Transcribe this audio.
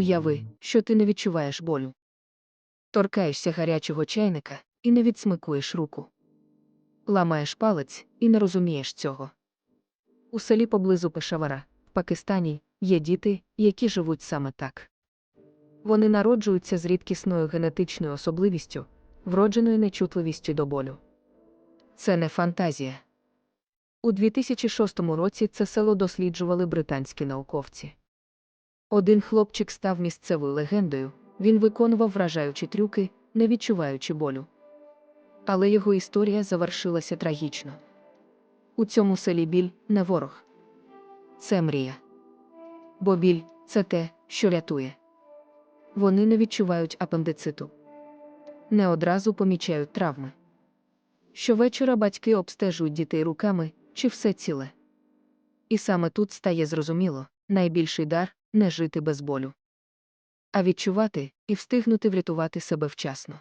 Уяви, що ти не відчуваєш болю. Торкаєшся гарячого чайника і не відсмикуєш руку. Ламаєш палець і не розумієш цього. У селі поблизу Пешавара, в Пакистані, є діти, які живуть саме так. Вони народжуються з рідкісною генетичною особливістю, вродженою нечутливістю до болю. Це не фантазія. У 2006 році це село досліджували британські науковці. Один хлопчик став місцевою легендою, він виконував вражаючі трюки, не відчуваючи болю. Але його історія завершилася трагічно. У цьому селі біль не ворог. Це мрія. Бо біль це те, що рятує. Вони не відчувають апендициту. Не одразу помічають травми. Щовечора батьки обстежують дітей руками, чи все ціле. І саме тут стає зрозуміло найбільший дар не жити без болю, а відчувати і встигнути врятувати себе вчасно.